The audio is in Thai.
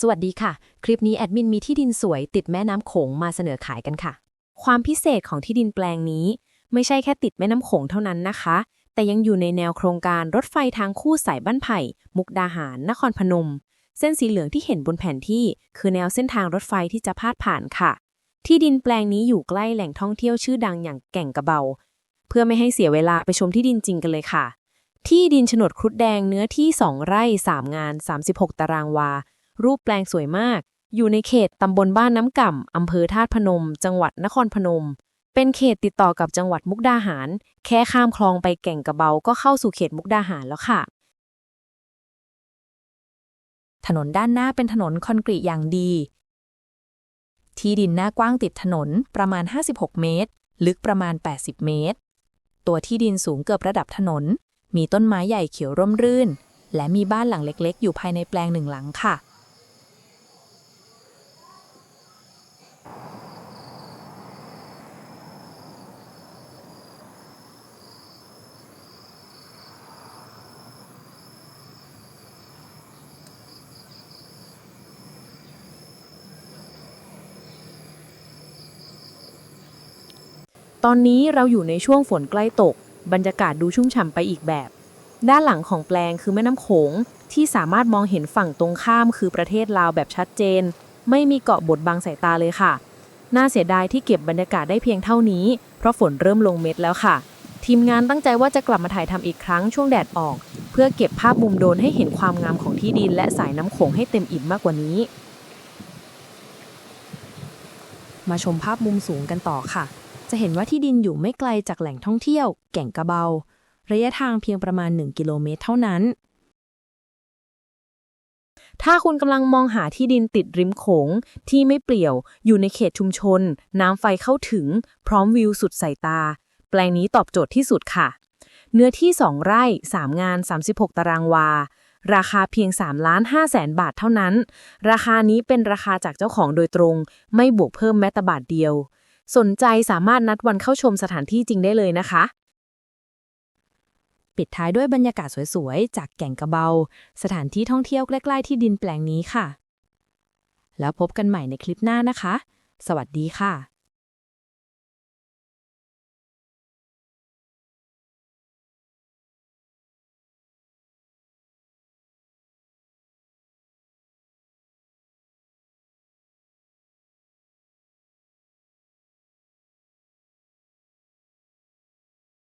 สวัสดีค่ะ คลิปนี้แอดมินมีที่ดินสวยติดแม่น้ำโขงมาเสนอขายกันค่ะ ความพิเศษของที่ดินแปลงนี้ ไม่ใช่แค่ติดแม่น้ำโขงเท่านั้นนะคะ แต่ยังอยู่ในแนวโครงการรถไฟทางคู่สายบ้านไผ่ มุกดาหาร นครพนม เส้นสีเหลืองที่เห็นบนแผนที่ คือแนวเส้นทางรถไฟที่จะพาดผ่านค่ะ ที่ดินแปลงนี้อยู่ใกล้แหล่งท่องเที่ยวชื่อดังอย่างแก่งกระเบา เพื่อไม่ให้เสียเวลาไปชมที่ดินจริงกันเลยค่ะ ที่ดินโฉนดครุฑแดงเนื้อที่ 2 ไร่ 3 งาน 36 ตารางวา รูปแปลงสวยมาก อยู่ในเขตตำบลบ้านน้ำก่ำอำเภอธาตุพนม จังหวัดนครพนม เป็นเขตติดต่อกับจังหวัดมุกดาหาร แค่ข้ามคลองไปแก่งกระเบา ก็เข้าสู่เขตมุกดาหารแล้วค่ะ ถนนด้านหน้าเป็นถนนคอนกรีตอย่างดี ที่ดินหน้ากว้างติดถนนประมาณ 56 เมตร ลึกประมาณ 80 เมตร ตัวที่ดินสูงเกือบระดับถนน มีต้นไม้ใหญ่เขียวร่มรื่นและมีบ้านหลังเล็ก ๆ อยู่ภายในแปลงหนึ่งหลังค่ะ ตอนนี้เราอยู่ในช่วงฝนใกล้ตก บรรยากาศดูชุ่มฉ่ำไปอีกแบบ ด้านหลังของแปลงคือแม่น้ำโขง ที่สามารถมองเห็นฝั่งตรงข้ามคือประเทศลาวแบบชัดเจน ไม่มีเกาะบดบังสายตาเลยค่ะ น่าเสียดายที่เก็บบรรยากาศได้เพียงเท่านี้ เพราะฝนเริ่มลงเม็ดแล้วค่ะ ทีมงานตั้งใจว่าจะกลับมาถ่ายทำอีกครั้งช่วงแดดออก เพื่อเก็บภาพมุมโดนให้เห็นความงามของที่ดินและสายน้ำโขงให้เต็มอิ่มมากกว่านี้ มาชมภาพมุมสูงกันต่อค่ะ จะเห็นว่าที่ดินอยู่ไม่ไกลจากแหล่งท่องเที่ยว แก่งกระเบา ระยะทางเพียงประมาณ 1 กิโลเมตรเท่านั้น ถ้าคุณกำลังมองหาที่ดินติดริมโขง ที่ไม่เปลี่ยว อยู่ในเขตชุมชน น้ำไฟเข้าถึง พร้อมวิวสุดสายตา แปลงนี้ตอบโจทย์ที่สุดค่ะ เนื้อที่ 2 ไร่ 3 งาน 36 ตารางวาราคาเพียง3ล้าน5แสนบาทเท่านั้น ราคานี้เป็นราคาจากเจ้าของโดยตรง ไม่บวกเพิ่มแม้แต่บาทเดียว สนใจสามารถนัดวันเข้าชมสถานที่จริงได้เลยนะคะ ปิดท้ายด้วยบรรยากาศสวยๆ จากแก่งกระเบา สถานที่ท่องเที่ยวใกล้ๆที่ดินแปลงนี้ค่ะ แล้วพบกันใหม่ในคลิปหน้านะคะ สวัสดีค่ะ